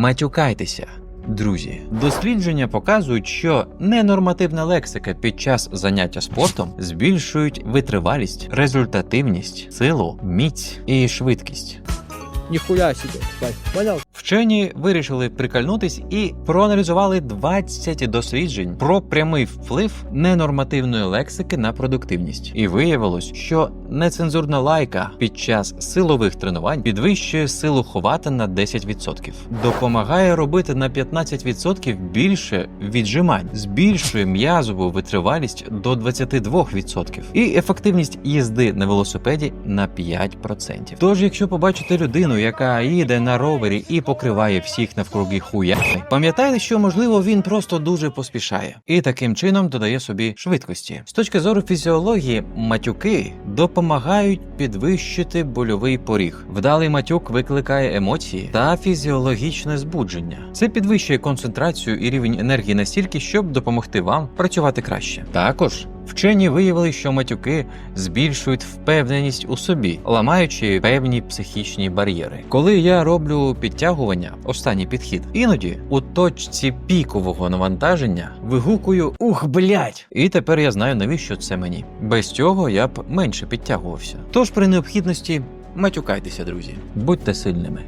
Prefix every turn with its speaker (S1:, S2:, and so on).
S1: матюкайтеся. Друзі, дослідження показують, що ненормативна лексика під час заняття спортом збільшують витривалість, результативність, силу, міць і швидкість.
S2: Ніхуя. Бать, понял?
S1: Вчені вирішили прикольнутись і проаналізували 20 досліджень про прямий вплив ненормативної лексики на продуктивність. І виявилось, що нецензурна лайка під час силових тренувань підвищує силу ховати на 10%, допомагає робити на 15% більше віджимань, збільшує м'язову витривалість до 22% і ефективність їзди на велосипеді на 5%. Тож, якщо побачите людину, яка їде на ровері і покриває всіх навкруги хуями, пам'ятайте, що можливо він просто дуже поспішає і таким чином додає собі швидкості. З точки зору фізіології, матюки допомагають підвищити больовий поріг. Вдалий матюк викликає емоції та фізіологічне збудження. Це підвищує концентрацію і рівень енергії настільки, щоб допомогти вам працювати краще. Також Вчені виявили, що матюки збільшують впевненість у собі, ламаючи певні психічні бар'єри. Коли я роблю підтягування, останній підхід, іноді у точці пікового навантаження вигукую Ух, блять! І тепер я знаю, навіщо це мені. Без цього я б менше підтягувався. Тож при необхідності матюкайтеся, друзі, будьте сильними.